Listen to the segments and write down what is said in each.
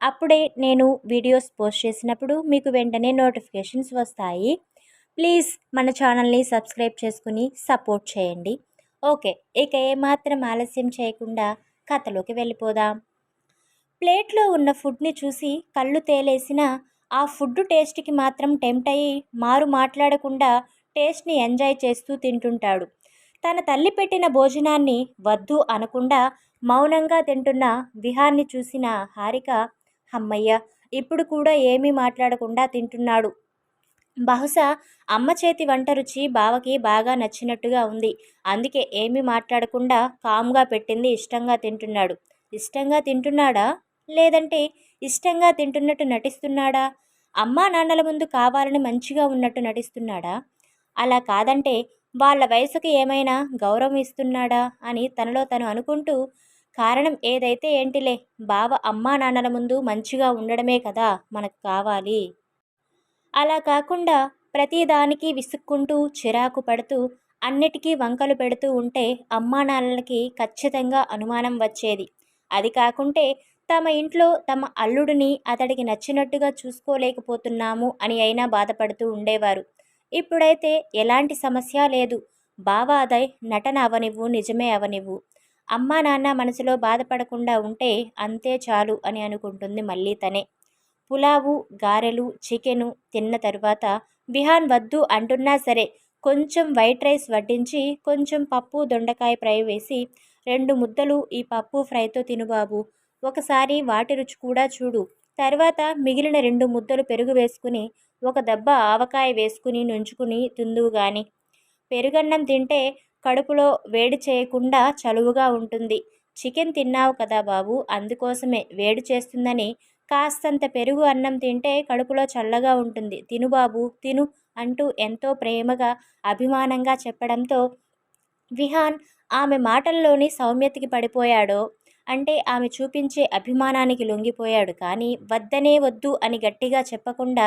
అప్పుడే నేను videos post చేసినప్పుడు మీకు వెంటనే నోటిఫికేషన్స్ వస్తాయి. ప్లీజ్ మన ఛానల్ని సబ్స్క్రైబ్ చేసుకుని సపోర్ట్ చేయండి. ఓకే ఇక ఏమాత్రం ఆలస్యం చేయకుండా కథలోకి వెళ్ళిపోదాం. ప్లేట్లో ఉన్న ఫుడ్ని చూసి కళ్ళు తేలేసిన ఆ ఫుడ్ టేస్ట్కి మాత్రం టెంప్ట్ అయ్యి మారు మాట్లాడకుండా టేస్ట్ని ఎంజాయ్ చేస్తూ తింటుంటాడు. తన తల్లి పెట్టిన భోజనాన్ని వద్దు అనకుండా మౌనంగా తింటున్న విహాన్ని చూసిన హారిక అమ్మయ్య ఇప్పుడు కూడా ఏమీ మాట్లాడకుండా తింటున్నాడు. బహుశా అమ్మ చేతి వంట రుచి బావకి బాగా నచ్చినట్టుగా ఉంది. అందుకే ఏమీ మాట్లాడకుండా కామ్గా పెట్టింది ఇష్టంగా తింటున్నాడు. ఇష్టంగా తింటున్నాడా? లేదంటే ఇష్టంగా తింటున్నట్టు నటిస్తున్నాడా? అమ్మా నాన్నల ముందు కావాలని మంచిగా ఉన్నట్టు నటిస్తున్నాడా? అలా కాదంటే వాళ్ళ వయసుకి ఏమైనా గౌరవం ఇస్తున్నాడా అని తనలో తను అనుకుంటూ కారణం ఏదైతే ఏంటిలే? బావ అమ్మా నాన్నల ముందు మంచిగా ఉండడమే కదా మనకు కావాలి. అలా కాకుండా ప్రతిదానికి విసుక్కుంటూ చిరాకు పడుతూ అన్నిటికీ వంకలు పెడుతూ ఉంటే అమ్మా నాన్నలకి ఖచ్చితంగా అనుమానం వచ్చేది. అది కాకుంటే తమ ఇంట్లో తమ అల్లుడిని అతడికి నచ్చినట్టుగా చూసుకోలేకపోతున్నాము అని అయినా బాధపడుతూ ఉండేవారు. ఇప్పుడైతే ఎలాంటి సమస్య లేదు. బావ నటన అవనివ్వు నిజమే అవనివ్వు. అమ్మా నాన్న మనసులో బాధపడకుండా ఉంటే అంతే చాలు అని అనుకుంటుంది మళ్ళీ తనే. పులావు గారెలు చికెను తిన్న తరువాత బిహాన్ వద్దు అంటున్నా సరే కొంచెం వైట్ రైస్ వడ్డించి కొంచెం పప్పు దొండకాయ ఫ్రై వేసి రెండు ముద్దలు ఈ పప్పు ఫ్రైతో తినుబాబు ఒకసారి వాటి రుచి కూడా చూడు. తర్వాత మిగిలిన రెండు ముద్దలు పెరుగు వేసుకుని ఒక దెబ్బ ఆవకాయ వేసుకుని నుంచుకుని తిందువు గాని. పెరుగన్నం తింటే కడుపులో వేడి చేయకుండా చలువుగా ఉంటుంది. చికెన్ తిన్నావు కదా బాబు అందుకోసమే వేడి చేస్తుందని కాస్తంత పెరుగు అన్నం తింటే కడుపులో చల్లగా ఉంటుంది. తిను బాబు తిను అంటూ ఎంతో ప్రేమగా అభిమానంగా చెప్పడంతో విహాన్ ఆమె మాటల్లోని సౌమ్యతకి పడిపోయాడో అంటే ఆమె చూపించే అభిమానానికి లొంగిపోయాడు. కానీ వద్దనే వద్దు అని గట్టిగా చెప్పకుండా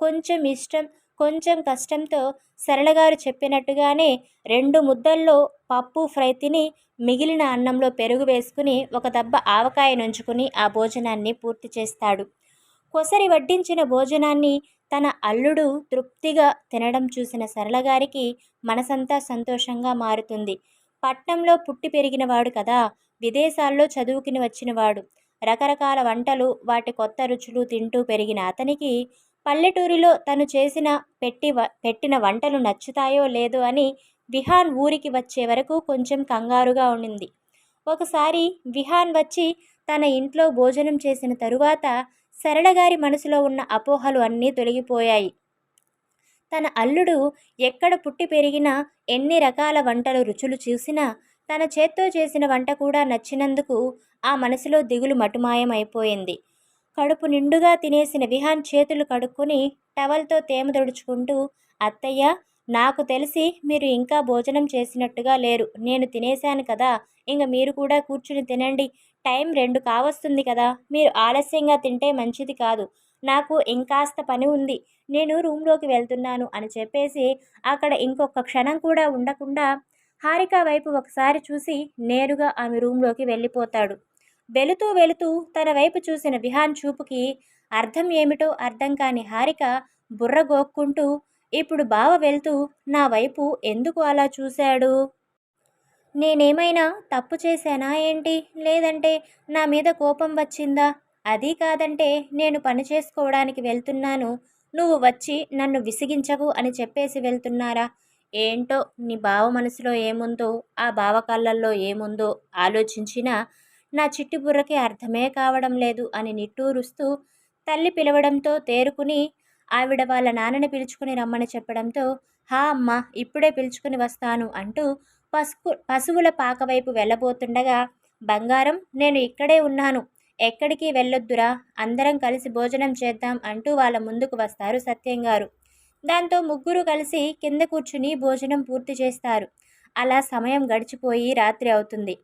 కొంచెం ఇష్టం కొంచెం కష్టంతో సరళగారు చెప్పినట్టుగానే రెండు ముద్దల్లో పప్పు ఫ్రై తిని మిగిలిన అన్నంలో పెరుగు వేసుకుని ఒక దెబ్బ ఆవకాయ నుంచుకుని ఆ భోజనాన్ని పూర్తి చేస్తాడు. కొసరి వడ్డించిన భోజనాన్ని తన అల్లుడు తృప్తిగా తినడం చూసిన సరళగారికి మనసంతా సంతోషంగా మారుతుంది. పట్నంలో పుట్టి పెరిగినవాడు కదా విదేశాల్లో చదువుకుని వచ్చినవాడు రకరకాల వంటలు వాటి కొత్త రుచులు తింటూ పెరిగిన అతనికి పల్లెటూరిలో తను చేసిన పెట్టి పెట్టిన వంటలు నచ్చుతాయో లేదో అని విహాన్ ఊరికి వచ్చే వరకు కొంచెం కంగారుగా ఉండింది. ఒకసారి విహాన్ వచ్చి తన ఇంట్లో భోజనం చేసిన తరువాత సరళగారి మనసులో ఉన్న అపోహలు అన్నీ తొలగిపోయాయి. తన అల్లుడు ఎక్కడ పుట్టి పెరిగినా ఎన్ని రకాల వంటలు రుచులు చూసినా తన చేత్తో చేసిన వంట కూడా నచ్చినందుకు ఆ మనసులో దిగులు మటుమాయమైపోయింది. కడుపు నిండుగా తినేసిన విహాన్ చేతులు కడుక్కొని టవల్తో తేమ దొడుచుకుంటూ అత్తయ్య నాకు తెలిసి మీరు ఇంకా భోజనం చేసినట్టుగా లేరు. నేను తినేశాను కదా. ఇంక మీరు కూడా కూర్చుని తినండి. టైం రెండు కావస్తుంది కదా. మీరు ఆలస్యంగా తింటే మంచిది కాదు. నాకు ఇంకాస్త పని ఉంది. నేను రూమ్లోకి వెళ్తున్నాను అని చెప్పేసి అక్కడ ఇంకొక క్షణం కూడా ఉండకుండా హారిక వైపు ఒకసారి చూసి నేరుగా ఆమె రూమ్లోకి వెళ్ళిపోతాడు. వెళుతూ వెళుతూ తన వైపు చూసిన విహాన్ చూపుకి అర్థం ఏమిటో అర్థం కాని హారిక బుర్ర గోక్కుంటూ ఇప్పుడు బావ వెళ్తూ నా వైపు ఎందుకు అలా చూశాడు? నేనేమైనా తప్పు చేశానా ఏంటి? లేదంటే నా మీద కోపం వచ్చిందా? అది కాదంటే నేను పని చేసుకోవడానికి వెళ్తున్నాను. నువ్వు వచ్చి నన్ను విసిగించకు అని చెప్పేసి వెళ్తున్నారా? ఏంటో నీ బావ మనసులో ఏముందో ఆ బావ కళ్ళల్లో ఏముందో ఆలోచించినా నా చిట్టి బుర్రకి అర్థమే కావడం లేదు అని నిట్టూరుస్తూ తల్లి పిలవడంతో తేరుకుని ఆవిడ వాళ్ళ నాన్నని పిలుచుకుని రమ్మని చెప్పడంతో హా అమ్మ ఇప్పుడే పిలుచుకుని వస్తాను అంటూ పసుపు పశువుల పాక వైపు వెళ్ళబోతుండగా బంగారం నేను ఇక్కడే ఉన్నాను. ఎక్కడికి వెళ్ళొద్దురా? అందరం కలిసి భోజనం చేద్దాం అంటూ వాళ్ళ ముందుకు వస్తారు సత్యం గారు. దాంతో ముగ్గురు కలిసి కింద కూర్చుని భోజనం పూర్తి చేస్తారు. అలా సమయం గడిచిపోయి రాత్రి అవుతుంది.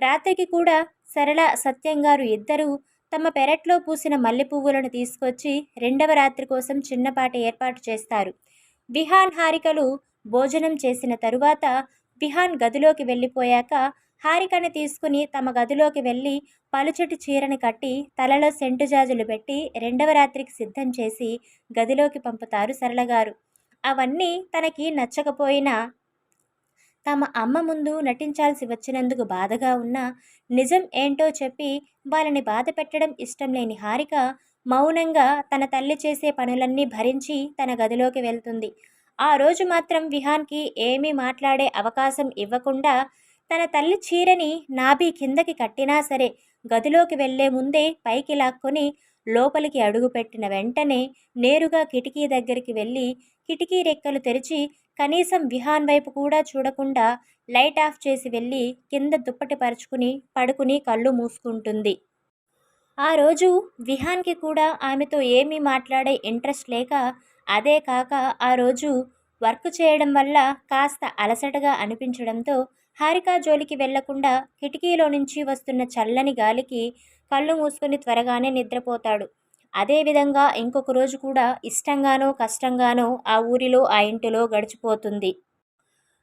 రాత్రికి కూడా సరళ సత్యంగారు ఇద్దరూ తమ పెరట్లో పూసిన మల్లె పువ్వులను తీసుకొచ్చి రెండవ రాత్రి కోసం చిన్నపాటి ఏర్పాటు చేస్తారు. విహాన్ హారికలు భోజనం చేసిన తరువాత విహాన్ గదిలోకి వెళ్ళిపోయాక హారికని తీసుకుని తమ గదిలోకి వెళ్ళి పలుచటి చీరని కట్టి తలలో సెంటు జాజులు పెట్టి రెండవ రాత్రికి సిద్ధం చేసి గదిలోకి పంపుతారు సరళగారు. అవన్నీ తనకి నచ్చకపోయినా తమ అమ్మ ముందు నటించాల్సి వచ్చినందుకు బాధగా ఉన్నా నిజం ఏంటో చెప్పి వాళ్ళని బాధ పెట్టడం ఇష్టం లేని హారిక మౌనంగా తన తల్లి చేసే పనులన్నీ భరించి తన గదిలోకి వెళ్తుంది. ఆ రోజు మాత్రం విహాన్కి ఏమీ మాట్లాడే అవకాశం ఇవ్వకుండా తన తల్లి చీరని నాభి కిందకి కట్టినా సరే గదిలోకి వెళ్ళే ముందే పైకి లాక్కొని లోపలికి అడుగుపెట్టిన వెంటనే నేరుగా కిటికీ దగ్గరికి వెళ్ళి కిటికీ రెక్కలు తెరిచి కనీసం విహాన్ వైపు కూడా చూడకుండా లైట్ ఆఫ్ చేసి వెళ్ళి కింద దుప్పటి పరుచుకుని పడుకుని కళ్ళు మూసుకుంటుంది. ఆ రోజు విహాన్కి కూడా ఆమెతో ఏమీ మాట్లాడే ఇంట్రెస్ట్ లేక అదే కాక ఆ రోజు వర్క్ చేయడం వల్ల కాస్త అలసటగా అనిపించడంతో హారికా జోలికి వెళ్ళకుండా కిటికీలో నుంచి వస్తున్న చల్లని గాలికి కళ్ళు మూసుకొని త్వరగానే నిద్రపోతాడు. అదేవిధంగా ఇంకొక రోజు కూడా ఇష్టంగానో కష్టంగానో ఆ ఊరిలో ఆ ఇంటిలో గడిచిపోతుంది.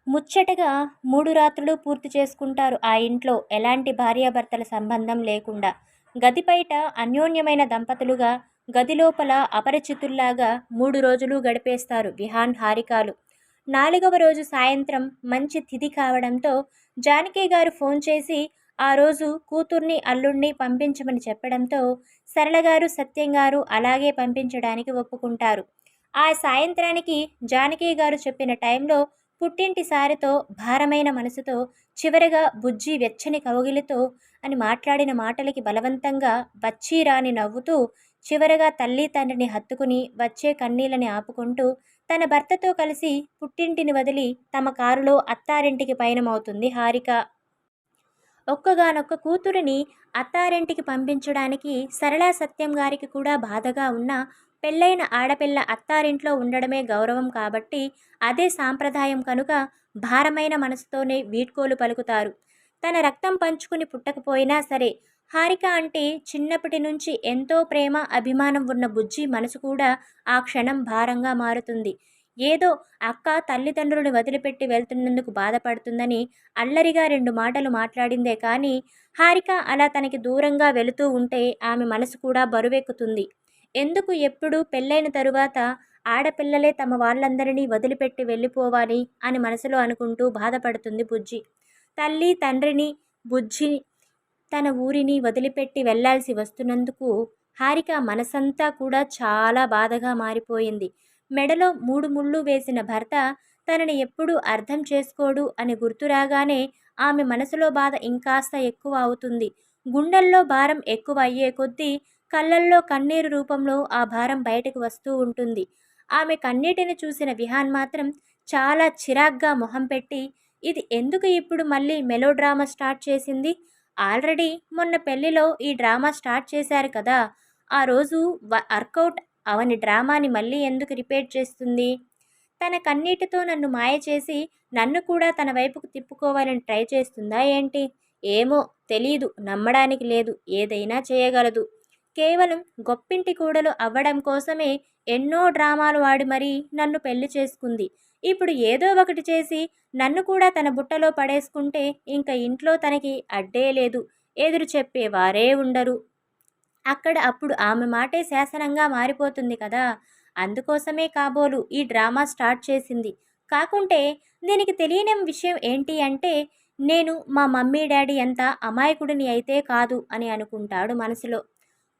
ముచ్చటగా మూడు రాత్రులు పూర్తి చేసుకుంటారు ఆ ఇంట్లో ఎలాంటి భార్యాభర్తల సంబంధం లేకుండా. గది బయట అన్యోన్యమైన దంపతులుగా గది లోపల అపరిచితుల్లాగా మూడు రోజులు గడిపేస్తారు విహాన్ హారికాలు. నాలుగవ రోజు సాయంత్రం మంచి తిథి కావడంతో జానకి గారు ఫోన్ చేసి ఆ రోజు కూతుర్ని అల్లుణ్ణి పంపించమని చెప్పడంతో సరళగారు సత్యంగారు సత్యం గారు అలాగే పంపించడానికి ఒప్పుకుంటారు. ఆ సాయంత్రానికి జానకి గారు చెప్పిన టైంలో పుట్టింటి సారితో భారమైన మనసుతో చివరగా బుజ్జి వెచ్చని కౌగిలితో అని మాట్లాడిన మాటలకి బలవంతంగా వచ్చిరాని నవ్వుతూ చివరగా తల్లి తండ్రిని హత్తుకుని వచ్చే కన్నీళ్ళని ఆపుకుంటూ తన భర్తతో కలిసి పుట్టింటిని వదిలి తమ కారులో అత్తారింటికి పయనమవుతుంది హారిక. ఒక్కగానొక్క కూతురిని అత్తారింటికి పంపించడానికి సరళా సత్యం గారికి కూడా బాధగా ఉన్న పెళ్ళైన ఆడపిల్ల అత్తారింట్లో ఉండడమే గౌరవం కాబట్టి అదే సాంప్రదాయం కనుక భారమైన మనసుతోనే వీడ్కోలు పలుకుతారు. తన రక్తం పంచుకుని పుట్టకపోయినా సరే హారిక అంటే చిన్నప్పటి నుంచి ఎంతో ప్రేమ అభిమానం ఉన్న బుజ్జి మనసు కూడా ఆ క్షణం భారంగా మారుతుంది. ఏదో అక్క తల్లిదండ్రులను వదిలిపెట్టి వెళ్తున్నందుకు బాధపడుతుందని అల్లరిగా రెండు మాటలు మాట్లాడిందే కానీ హారిక అలా తనకి దూరంగా వెళుతూ ఉంటే ఆమె మనసు కూడా బరువెక్కుతుంది. ఎందుకు ఎప్పుడు పెళ్ళైన తరువాత ఆడపిల్లలే తమ వాళ్ళందరినీ వదిలిపెట్టి వెళ్ళిపోవాలి అని మనసులో అనుకుంటూ బాధపడుతుంది బుజ్జి. తల్లి తండ్రిని బుజ్జి తన ఊరిని వదిలిపెట్టి వెళ్ళాల్సి వస్తున్నందుకు హారిక మనసంతా కూడా చాలా బాధగా మారిపోయింది. మెడలో మూడు ముళ్ళు వేసిన భర్త తనని ఎప్పుడూ అర్థం చేసుకోడు అని గుర్తురాగానే ఆమె మనసులో బాధ ఇంకాస్త ఎక్కువ అవుతుంది. గుండెల్లో భారం ఎక్కువ అయ్యే కొద్దీ కళ్ళల్లో కన్నీరు రూపంలో ఆ భారం బయటకు వస్తూ ఉంటుంది. ఆమె కన్నీటిని చూసిన విహాన్ మాత్రం చాలా చిరాగ్గా మొహం పెట్టి ఇది ఎందుకు ఇప్పుడు మళ్ళీ మెలో డ్రామా స్టార్ట్ చేసింది? ఆల్రెడీ మొన్న పెళ్ళిలో ఈ డ్రామా స్టార్ట్ చేశారు కదా. ఆ రోజు వర్కౌట్ అవని డ్రామాని మళ్ళీ ఎందుకు రిపీట్ చేస్తుంది? తన కన్నీటితో నన్ను మాయ చేసి నన్ను కూడా తన వైపుకు తిప్పుకోవాలని ట్రై చేస్తుందా ఏంటి? ఏమో తెలీదు నమ్మడానికి లేదు ఏదైనా చేయగలదు. కేవలం గొప్పింటి కూడలు అవ్వడం కోసమే ఎన్నో డ్రామాలు వాడి మరీ నన్ను పెళ్ళి చేసుకుంది. ఇప్పుడు ఏదో ఒకటి చేసి నన్ను కూడా తన బుట్టలో పడేసుకుంటే ఇంకా ఇంట్లో తనకి అడ్డే లేదు. ఎదురు చెప్పేవారే ఉండరు. అక్కడ అప్పుడు ఆమె మాటే శాసనంగా మారిపోతుంది కదా. అందుకోసమే కాబోలు ఈ డ్రామా స్టార్ట్ చేసింది. కాకుంటే దీనికి తెలియని విషయం ఏంటి అంటే నేను మా మమ్మీ డాడీ ఎంత అమాయకుడిని అయితే కాదు అని అనుకుంటాడు మనసులో.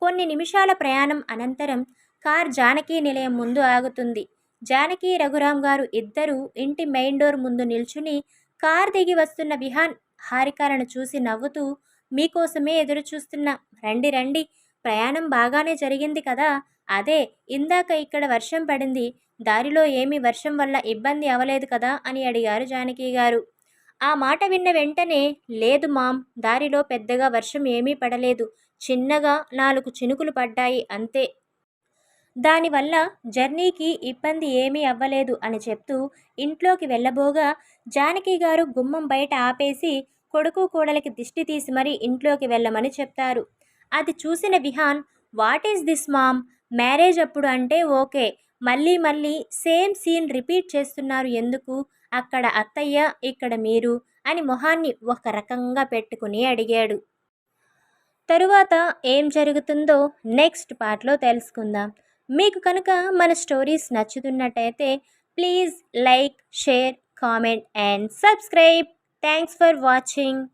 కొన్ని నిమిషాల ప్రయాణం అనంతరం కార్ జానకి నిలయం ముందు ఆగుతుంది. జానకి రఘురాం గారు ఇద్దరూ ఇంటి మెయిన్ డోర్ ముందు నిల్చుని కార్ దిగి వస్తున్న విహాన్ హారికాలను చూసి నవ్వుతూ మీకోసమే ఎదురు చూస్తున్నా రండి రండి. ప్రయాణం బాగానే జరిగింది కదా? అదే ఇందాక ఇక్కడ వర్షం పడింది. దారిలో ఏమీ వర్షం వల్ల ఇబ్బంది అవలేదు కదా? అని అడిగారు జానకి గారు. ఆ మాట విన్న వెంటనే లేదు మామ్ దారిలో పెద్దగా వర్షం ఏమీ పడలేదు. చిన్నగా నాలుగు చినుకులు పడ్డాయి అంతే. దానివల్ల జర్నీకి ఇబ్బంది ఏమీ అవ్వలేదు అని చెప్తూ ఇంట్లోకి వెళ్ళబోగా జానకి గారు గుమ్మం బయట ఆపేసి కొడుకు కోడలికి దిష్టి తీసి మరీ ఇంట్లోకి వెళ్ళమని చెప్తారు. అది చూసిన Vihaan what is this mom? Marriage అప్పుడు అంటే ఓకే. మళ్ళీ మళ్ళీ సేమ్ సీన్ రిపీట్ చేస్తున్నారు ఎందుకు? అక్కడ అత్తయ్య ఇక్కడ మీరు అని మొహాన్ని ఒక రకంగా పెట్టుకుని అడిగాడు. తరువాత ఏం జరుగుతుందో నెక్స్ట్ పార్ట్లో తెలుసుకుందాం. మీకు కనుక మన stories నచ్చుతున్నట్టయితే please like share comment and subscribe. Thanks for watching.